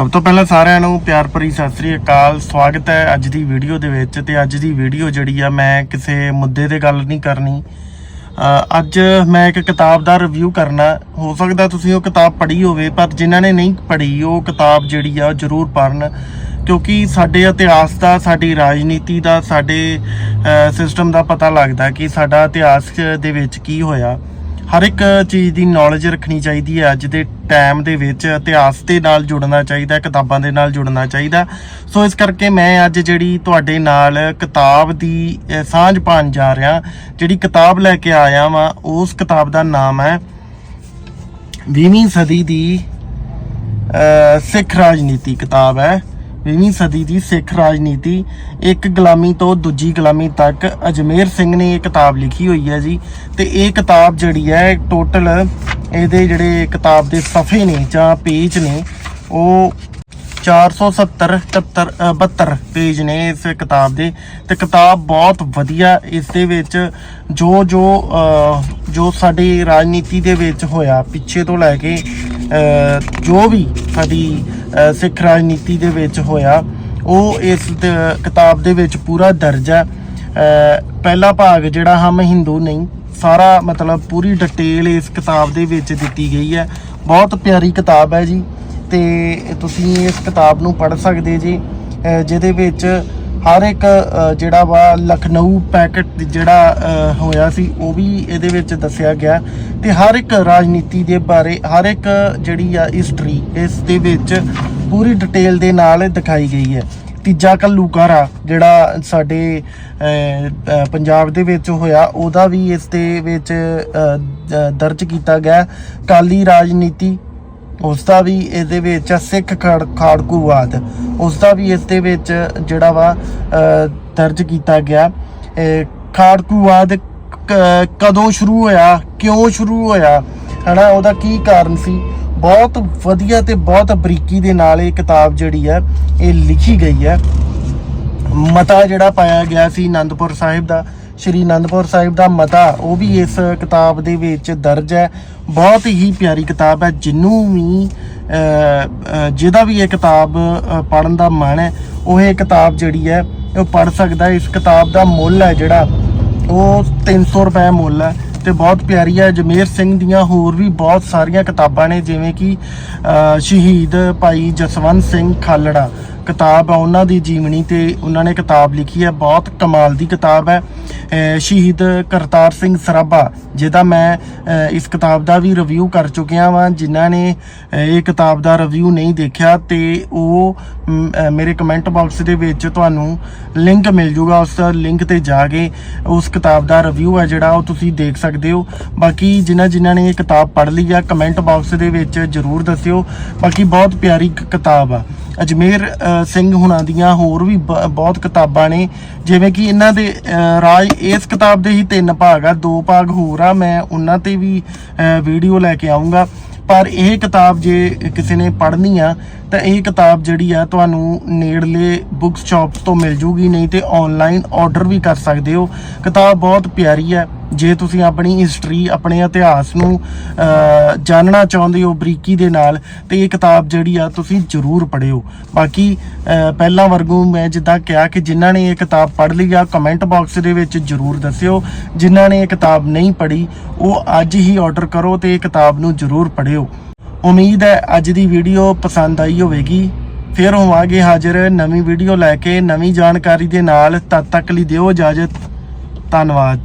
ਸਭ ਤੋਂ ਪਹਿਲਾਂ ਸਾਰਿਆਂ ਨੂੰ ਪਿਆਰ ਭਰੀ ਸਤਿ ਸ੍ਰੀ ਅਕਾਲ। ਸਵਾਗਤ ਹੈ ਅੱਜ ਦੀ ਵੀਡੀਓ ਦੇ ਵਿੱਚ ਤੇ ਅੱਜ ਦੀ ਵੀਡੀਓ ਜਿਹੜੀ ਆ ਮੈਂ ਕਿਸੇ ਮੁੱਦੇ ਤੇ ਗੱਲ ਨਹੀਂ ਕਰਨੀ। ਅੱਜ ਮੈਂ ਇੱਕ ਕਿਤਾਬ ਦਾ ਰਿਵਿਊ ਕਰਨਾ। ਹੋ ਸਕਦਾ ਤੁਸੀਂ ਉਹ ਕਿਤਾਬ ਪੜ੍ਹੀ ਹੋਵੇ, ਪਰ ਜਿਨ੍ਹਾਂ ਨੇ ਨਹੀਂ ਪੜ੍ਹੀ, ਉਹ ਕਿਤਾਬ ਜਿਹੜੀ ਆ ਉਹ ਜ਼ਰੂਰ ਪੜ੍ਹਨ। ਕਿਉਂਕਿ ਸਾਡੇ ਇਤਿਹਾਸ ਦਾ, ਸਾਡੀ ਰਾਜਨੀਤੀ ਦਾ, ਸਾਡੇ ਸਿਸਟਮ ਦਾ ਪਤਾ ਲੱਗਦਾ ਕਿ ਸਾਡਾ ਇਤਿਹਾਸ ਦੇ ਵਿੱਚ ਕੀ ਹੋਇਆ। ਹਰ ਇੱਕ ਚੀਜ਼ ਦੀ ਨੌਲੇਜ ਰੱਖਣੀ ਚਾਹੀਦੀ ਹੈ। ਅੱਜ ਦੇ ਟਾਈਮ ਦੇ ਵਿੱਚ ਇਤਿਹਾਸ ਦੇ ਨਾਲ ਜੁੜਨਾ ਚਾਹੀਦਾ, ਕਿਤਾਬਾਂ ਦੇ ਨਾਲ ਜੁੜਨਾ ਚਾਹੀਦਾ। ਸੋ ਇਸ ਕਰਕੇ ਮੈਂ ਅੱਜ ਜਿਹੜੀ ਤੁਹਾਡੇ ਨਾਲ ਕਿਤਾਬ ਦੀ ਸਾਂਝ ਪਾਉਣ ਜਾ ਰਿਹਾ, ਜਿਹੜੀ ਕਿਤਾਬ ਲੈ ਕੇ ਆਇਆ ਵਾਂ, ਉਸ ਕਿਤਾਬ ਦਾ ਨਾਮ ਹੈ 20ਵੀਂ ਸਦੀ ਦੀ ਸਿੱਖ ਰਾਜਨੀਤੀ ਕਿਤਾਬ ਹੈ। 20ਵੀਂ ਸਦੀ ਦੀ ਸਿੱਖ ਰਾਜਨੀਤੀ ਇੱਕ ਗੁਲਾਮੀ ਤੋਂ ਦੂਜੀ ਗੁਲਾਮੀ ਤੱਕ ਅਜਮੇਰ ਸਿੰਘ ਨੇ ਇਹ ਕਿਤਾਬ ਲਿਖੀ ਹੋਈ ਹੈ ਜੀ। ਤੇ ਇਹ ਕਿਤਾਬ ਜਿਹੜੀ ਹੈ ਟੋਟਲ ਇਹਦੇ ਜਿਹੜੇ ਕਿਤਾਬ ਦੇ ਸਫੇ ਨੇ ਜਾਂ ਪੇਜ ਨੇ ਉਹ 470 71 ਅ, 72 ਪੇਜ ਨੇ ਇਸ ਕਿਤਾਬ ਦੇ। ਤੇ ਕਿਤਾਬ ਬਹੁਤ ਵਧੀਆ ਇਸ ਦੇ ਵਿੱਚ ਜੋ ਜੋ ਜੋ ਸਾਡੀ ਰਾਜਨੀਤੀ ਦੇ ਵਿੱਚ ਹੋਇਆ ਪਿੱਛੇ ਤੋਂ ਲੈ ਕੇ ਜੋ ਵੀ ਸਾਡੀ ਸਿੱਖ ਰਾਜਨੀਤੀ ਦੇ ਵਿੱਚ ਹੋਇਆ, ਉਹ ਇਸ ਕਿਤਾਬ ਦੇ ਵਿੱਚ ਪੂਰਾ ਦਰਜ ਹੈ। ਪਹਿਲਾ ਭਾਗ ਜਿਹੜਾ ਹਮ ਹਿੰਦੂ ਨਹੀਂ, ਸਾਰਾ ਮਤਲਬ ਪੂਰੀ ਡਿਟੇਲ ਇਸ ਕਿਤਾਬ ਦੇ ਵਿੱਚ ਦਿੱਤੀ ਗਈ ਹੈ। ਬਹੁਤ ਪਿਆਰੀ ਕਿਤਾਬ ਹੈ ਜੀ, ਤੇ ਤੁਸੀਂ ਇਸ ਕਿਤਾਬ ਨੂੰ ਪੜ੍ਹ ਸਕਦੇ ਜੀ। ਜਿਹਦੇ ਵਿੱਚ ਹਰ ਇੱਕ ਜਿਹੜਾ ਵਾ ਲਖਨਊ ਪੈਕਟ ਜਿਹੜਾ ਹੋਇਆ ਸੀ, ਉਹ ਵੀ ਇਹਦੇ ਵਿੱਚ ਦੱਸਿਆ ਗਿਆ ਤੇ ਹਰ ਇੱਕ ਰਾਜਨੀਤੀ ਦੇ ਬਾਰੇ, ਹਰ ਇੱਕ ਜਿਹੜੀ ਆ ਹਿਸਟਰੀ ਇਸ ਦੇ ਵਿੱਚ ਪੂਰੀ ਡਿਟੇਲ ਦੇ ਨਾਲ ਦਿਖਾਈ ਗਈ ਹੈ। ਤੀਜਾ ਘੱਲੂਘਾਰਾ ਜਿਹੜਾ ਸਾਡੇ ਪੰਜਾਬ ਦੇ ਵਿੱਚ ਹੋਇਆ, ਉਹਦਾ ਵੀ ਇਸ ਦੇ ਵਿੱਚ ਦਰਜ ਕੀਤਾ ਗਿਆ ਕਾਲੀ ਰਾਜਨੀਤੀ ਉਸ ਦਾ ਵੀ ਇਹਦੇ ਵਿੱਚ ਆ, ਸਿੱਖ ਖੜ ਖਾੜਕੂਵਾਦ ਉਸ ਦਾ ਵੀ ਇਸ ਦੇ ਵਿੱਚ ਜਿਹੜਾ ਵਾ ਦਰਜ ਕੀਤਾ ਗਿਆ। ਖਾੜਕੂਵਾਦ ਕ- ਕਦੋਂ ਸ਼ੁਰੂ ਹੋਇਆ ਕਿਉਂ ਸ਼ੁਰੂ ਹੋਇਆ ਹਨਾ ਉਹਦਾ ਕੀ ਕਾਰਨ ਸੀ? ਬਹੁਤ ਵਧੀਆ ਤੇ ਬਹੁਤ ਬਰੀਕੀ ਦੇ ਨਾਲ ਇਹ ਕਿਤਾਬ ਜਿਹੜੀ ਹੈ ਇਹ ਲਿਖੀ ਗਈ ਹੈ ਮਤਾ ਜਿਹੜਾ ਪਾਇਆ ਗਿਆ ਸੀ ਆਨੰਦਪੁਰ ਸਾਹਿਬ ਦਾ ਸ਼੍ਰੀ ਅਨੰਦਪੁਰ ਸਾਹਿਬ ਦਾ ਮਤਾ, ਉਹ ਵੀ ਇਸ ਕਿਤਾਬ ਦੇ ਵਿੱਚ ਦਰਜ ਹੈ। ਬਹੁਤ ਹੀ ਪਿਆਰੀ ਕਿਤਾਬ ਹੈ, ਜਿੰਨੂੰ ਵੀ ਜਿਹਦਾ ਵੀ ਇਹ ਕਿਤਾਬ ਪੜਨ ਦਾ ਮਨ ਹੈ, ਉਹ ਇਹ ਕਿਤਾਬ ਜਿਹੜੀ ਹੈ, ਉਹ ਪੜ ਸਕਦਾ ਇਸ ਕਿਤਾਬ ਦਾ ਮੁੱਲ ਹੈ ਜਿਹੜਾ, ਉਹ 300 ਰੁਪਏ ਮੁੱਲ ਹੈ ਤੇ ਬਹੁਤ ਪਿਆਰੀ ਹੈ। ਜਮੇਰ ਸਿੰਘ ਦੀਆਂ ਹੋਰ ਵੀ ਬਹੁਤ ਸਾਰੀਆਂ ਕਿਤਾਬਾਂ ਨੇ, ਜਿਵੇਂ ਕਿ ਸ਼ਹੀਦ ਭਾਈ ਜਸਵੰਤ ਸਿੰਘ ਖਾਲੜਾ ਕਿਤਾਬ ਆ ਉਹਨਾਂ ਦੀ ਜੀਵਨੀ ਤੇ ਉਹਨਾਂ ਨੇ ਕਿਤਾਬ ਲਿਖੀ ਹੈ। ਬਹੁਤ ਕਮਾਲ ਦੀ ਕਿਤਾਬ ਹੈ। ਸ਼ਹੀਦ ਕਰਤਾਰ ਸਿੰਘ ਸਰਾਭਾ, ਜਿਹਦਾ ਮੈਂ ਇਸ ਕਿਤਾਬ ਦਾ ਵੀ ਰਿਵਿਊ ਕਰ ਚੁੱਕਿਆ ਵਾਂ। ਜਿਨ੍ਹਾਂ ਨੇ ਇਹ ਕਿਤਾਬ ਦਾ ਰਿਵਿਊ ਨਹੀਂ ਦੇਖਿਆ ਤੇ ਉਹ ਮੇਰੇ ਕਮੈਂਟ ਬਾਕਸ ਦੇ ਵਿੱਚ ਤੁਹਾਨੂੰ ਲਿੰਕ ਮਿਲ ਜੂਗਾ। ਉਸ ਲਿੰਕ ਤੇ ਜਾ ਕੇ ਉਸ ਕਿਤਾਬ ਦਾ ਰਿਵਿਊ ਹੈ ਜਿਹੜਾ ਉਹ ਤੁਸੀਂ ਦੇਖ ਸਕਦੇ ਹੋ। ਬਾਕੀ ਜਿਨ੍ਹਾਂ ਜਿਨ੍ਹਾਂ ਨੇ ਇਹ ਕਿਤਾਬ ਪੜ੍ਹ ਲਈ ਆ ਕਮੈਂਟ ਬਾਕਸ ਦੇ ਵਿੱਚ ਜਰੂਰ ਦੱਸਿਓ। ਬਾਕੀ ਬਹੁਤ ਪਿਆਰੀ ਕ- ਕਿਤਾਬ ਆ। ਅਜਮੇਰ ਸਿੰਘ ਹੁਣਾਂ ਦੀਆਂ ਹੋਰ ਵੀ ਬ- ਬਹੁਤ ਕਿਤਾਬਾਂ ਨੇ। ਜਿਵੇਂ ਕਿ ਇਹਨਾਂ ਦੇ ਰਾਜ ਇਸ ਕਿਤਾਬ ਦੇ ਹੀ ਤਿੰਨ ਭਾਗ ਆ। ਦੋ ਭਾਗ ਹੋਰ ਆ, ਮੈਂ ਉਹਨਾਂ ਤੇ ਵੀ ਵੀਡੀਓ ਲੈ ਕੇ ਆਉਂਗਾ ਪਰ ਇਹ ਕਿਤਾਬ ਜੇ ਕਿਸੇ ਨੇ ਪੜ੍ਹਨੀ ਆ, ਤਾਂ ਇਹ ਕਿਤਾਬ ਜਿਹੜੀ ਆ, ਤੁਹਾਨੂੰ ਨੇੜਲੇ ਬੁੱਕਸ ਸ਼ਾਪ ਤੋਂ ਮਿਲ ਜੂਗੀ, ਨਹੀਂ ਤੇ ਆਨਲਾਈਨ ਆਰਡਰ ਵੀ ਕਰ ਸਕਦੇ ਹੋ। ਕਿਤਾਬ ਬਹੁਤ ਪਿਆਰੀ ਹੈ ਜੇ ਤੁਸੀਂ ਆਪਣੀ ਹਿਸਟਰੀ ਆਪਣੇ ਇਤਿਹਾਸ ਨੂੰ ਜਾਣਨਾ ਚਾਹੁੰਦੇ ਹੋ ਬਰੀਕੀ ਦੇ ਨਾਲ, ਤੇ ਇਹ ਕਿਤਾਬ ਜਿਹੜੀ ਆ ਤੁਸੀਂ ਜ਼ਰੂਰ ਪੜ੍ਹਿਓ। ਬਾਕੀ ਪਹਿਲਾਂ ਵਰਗੂ ਮੈਂ ਜਿੱਦਾਂ ਕਿਹਾ ਕਿ ਜਿਨ੍ਹਾਂ ਨੇ ਇਹ ਕਿਤਾਬ ਪੜ੍ਹ ਲਈ ਆ ਕਮੈਂਟ ਬਾਕਸ ਦੇ ਵਿੱਚ ਜ਼ਰੂਰ ਦੱਸਿਓ। ਜਿਨ੍ਹਾਂ ਨੇ ਇਹ ਕਿਤਾਬ ਨਹੀਂ ਪੜ੍ਹੀ, ਉਹ ਅੱਜ ਹੀ ਆਰਡਰ ਕਰੋ ਤੇ ਇਹ ਕਿਤਾਬ ਨੂੰ ਜ਼ਰੂਰ ਪੜ੍ਹਿਓ। ਉਮੀਦ ਹੈ ਅੱਜ ਦੀ ਵੀਡੀਓ ਪਸੰਦ ਆਈ ਹੋਵੇਗੀ। ਫਿਰ ਹੋਵਾਂਗੇ ਹਾਜ਼ਰ, ਨਵੀਂ ਵੀਡੀਓ ਲੈ ਕੇ ਨਵੀਂ ਜਾਣਕਾਰੀ ਦੇ ਨਾਲ ਤਦ ਤੱਕ ਲਈ ਦਿਓ ਇਜਾਜ਼ਤ। ਧੰਨਵਾਦ।